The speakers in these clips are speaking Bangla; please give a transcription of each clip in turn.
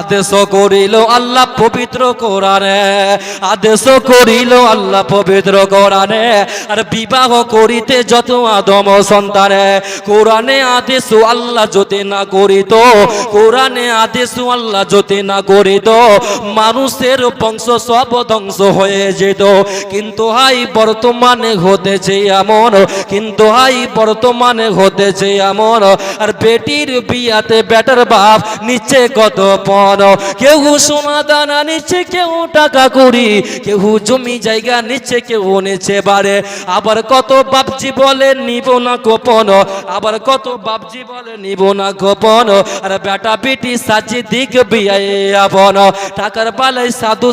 আদেশ করিল আল্লাহ পবিত্র কোরআনে। আদেশ করিল আল্লাহ পবিত্র কোরআনে। আর বিবাহ করিতে যত আদম সন্তানে, কোরআনে আদেশ আল্লাহ যদি না করিত, কোরআনে আদেশ আল্লাহ যদি না করিত, মানুষের বংশ সব ধ্বংস হয়ে যেত। কিন্তু হাই, বর্তমানে ঘটেছে এমন, কিন্তু হাই, বর্তমানে ঘটেছে এমন। আর বেটির বিয়াতে বেটার বাপ নিচে কত পণ কেউ সোনা দানা নিচ্ছে, কেউ টাকা করি কেউ জমি জায়গা নিচ্ছে, কেউ নিচ্ছে বারে আবার কত বাপজি বলে, নিব না গোপন। আবার কত বাপজি বলে, নিব না গোপন। আর বেটা বেটি সাজি দিক বিয়ে আপন। টাকার বালাই সাধু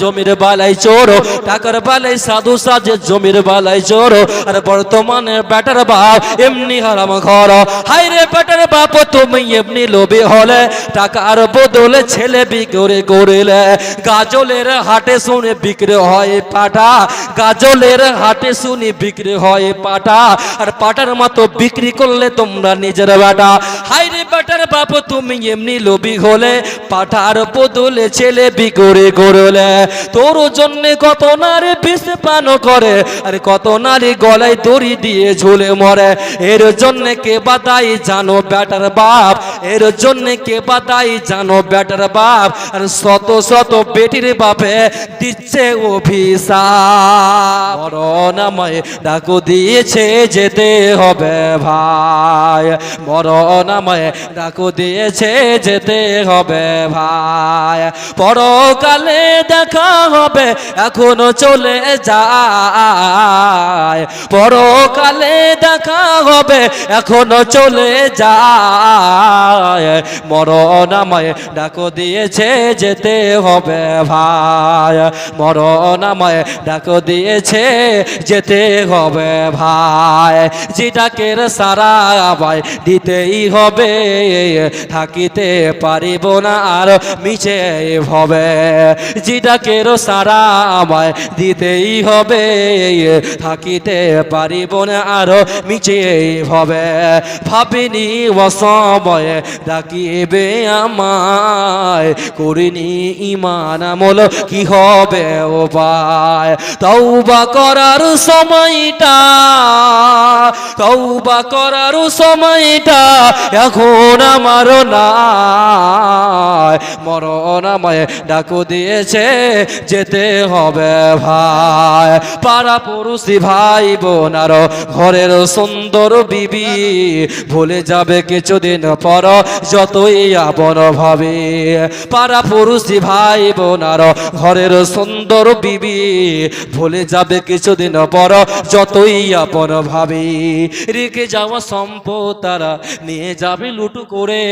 জমির বালাই চোর। টাকার বালাই সাধু সাজে, জমির বালাই চোর। আর বর্তমানে বেটার বাপ এমনি হারাম ঘর হাই রে বেটার বাপ, তুমি এমনি লোভে হলে। টাকার বদলে ছেলে বিক্রি করিলে, গাজলের হাটে শুনে বিক্রি হয় পাটা, গাজলের হাটে শুনি বিক্রি হয় পাটা। আর পাটার মতো বিক্রি করলে তোমরা নিজের বেটা। হাই রে বেটার বাপ, তুমি এমনি লোভী হলে, পাঠার বদলে ছেলে বিক্রি করলে। তোর জন্য কত নারী বিষ পান করে, আর কত নারী গলায় দড়ি দিয়ে ঝুলে মরে। এর জন্য কে বাদাই জানো বেটার বাপ, এর জন্য কে বাদাই জানো বেটার বাপ, আর শত শত বেটির বাপে দিচ্ছে অভিশাপ। ডাকু দিয়েছে যেতে হবে ভাই। মরণাময় ডাকু দিয়েছে যেতে হবে ভাই। পরকালে দেখা হবে, এখনও চলে যায়। পরকালে দেখা হবে, এখনও চলে যায়। মরণাময় ডাকো দিয়েছে যেতে হবে ভাই। মরণাময় ডাকো দিয়েছে যেতে হবে ভাই। যেটাকে সারা ভাই দিতেই হবে, থাকিতে পারিব না আর মিছে হবে। যেটাকে সারা আমায় দিতেই হবে, থাকিতে পারিব না আর মিছে হবে। ভাবিনি অসময়ে ডাকিবে আমায় করিনি ইমান আমল, কি হবে ও পায় করার সময়টা করার সময়টা এখন আমার নাই। মরণ আমায় দিয়েছে, যেতে হবে ভাই। পাড়া পড়ুষি ভাই বোনার ঘরের সুন্দর বিবি, ভুলে যাবে কিছুদিন পর, যতই আপন ভাবে। পাড়া পড়ুষি ভাই বোনার ঘরের সুন্দর বিবি, ভুলে যাবে কিছুদিন পর যতই আপন ভাবে। রেখে যাওয়া সম্পদ তারা নিয়ে যাবে লুটু করে।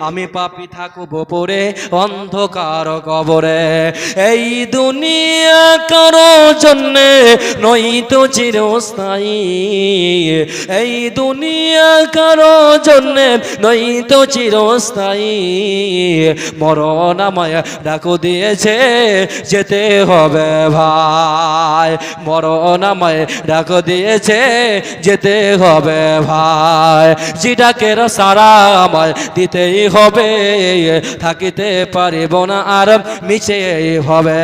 আমি পাপি থাকব পরে অন্ধকার কবরে। এই দুনিয়া কারও জন্যে নই তো চিরস্থায়ী। এই দুনিয়া কারও জন্যে নই তো চিরস্থায়ী। মরণ আমায় ডাকু দিয়েছে, যেতে হবে ভাই। মরণ আমায় ডাকু দিয়েছে, যেতে হবে ভাই। যেটাকে সারা আমায় দিতেই হবে, থাকিতে পারিব না আর মিছে হবে।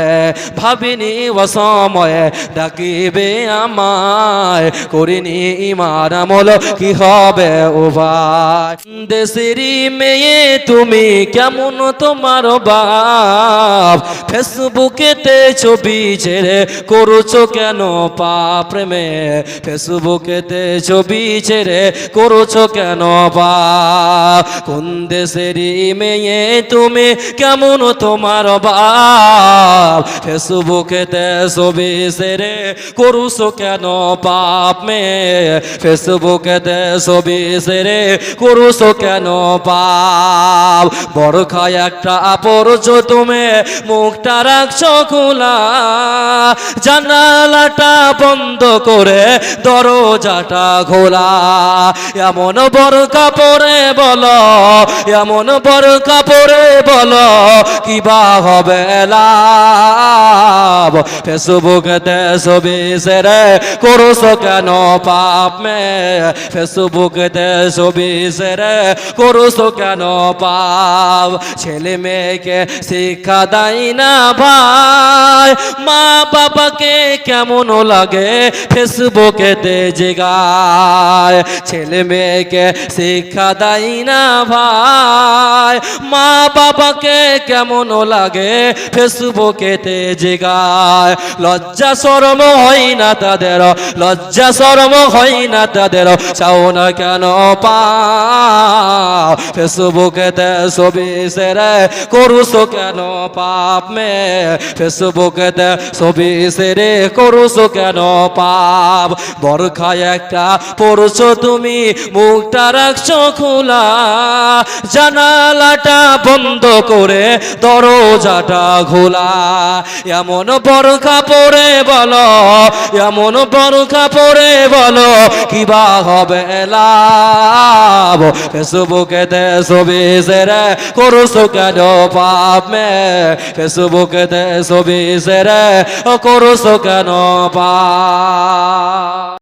ভাবিনি অসময়ে ডাকিবে আমায়, করিনি ইমান আমল, কি হবে ও ভাই? দেশেরই মেয়ে, তুমি কেমন তোমার বাপ? ফেসবুকেতে ছবি ছেড়ে করছ কেন পাপ প্রেমে ফেসবুকেতে ছবি ছেড়ে করছ কেন বাপ? কোন দেশেরই মেয়ে তুমি কেমন তোমার বাপ? ফেসবুকেতে ছবি ছেড়ে করছ কেন পাপ মে ফেসবুকেতে ছবি ছেড়ে করছ কেন পাপ বরখায় একটা পরছো তুমি মুখটা রাখছো খোলা। জানালাটা বন্ধ করে দরজাটা খোলা। এমন বড় কাপড়ে বলো, এমন বড় কাপড়ে বলো, কি বা হবে লাভ? ফেসবুকতে সেরে করছ কেন পাপ মে ফেসবুকতে ছবি সেরে করছ কেন পাপ? ছেলে মেয়েকে শিক্ষা দেয় না ভাই। মা বাবাকে কেমন লাগে ফেসবুকেতে জেগায়। ছেলে মেয়েকে শিক্ষা দেয় না ভাই। মা বাবাকে কেমন লাগে ফেসবুকেতে জেগায়। লজ্জা শরম হয় না তাদের, লজ্জা শরম হয় না তাদের। চাও না কেন পাও ফেসবুকেতে ছবি সেরে করুছো কেন পাপ মে? ফেসবুকেতে ছবি সেরে কেন পাপ? বরখায় একটা পড়ছো তুমি, মুখটা রাখছো খোলা। জানালাটা বন্ধ করে দরজাটা এমন বরখা পরে বলো, এমন বরখা পরে বলো কিবা হবে লাভ? ফেসবুকেতে ছবি সেরে করছ কেন পাপ মে ফেসবুকেতে ছবি সেরে করছ কেন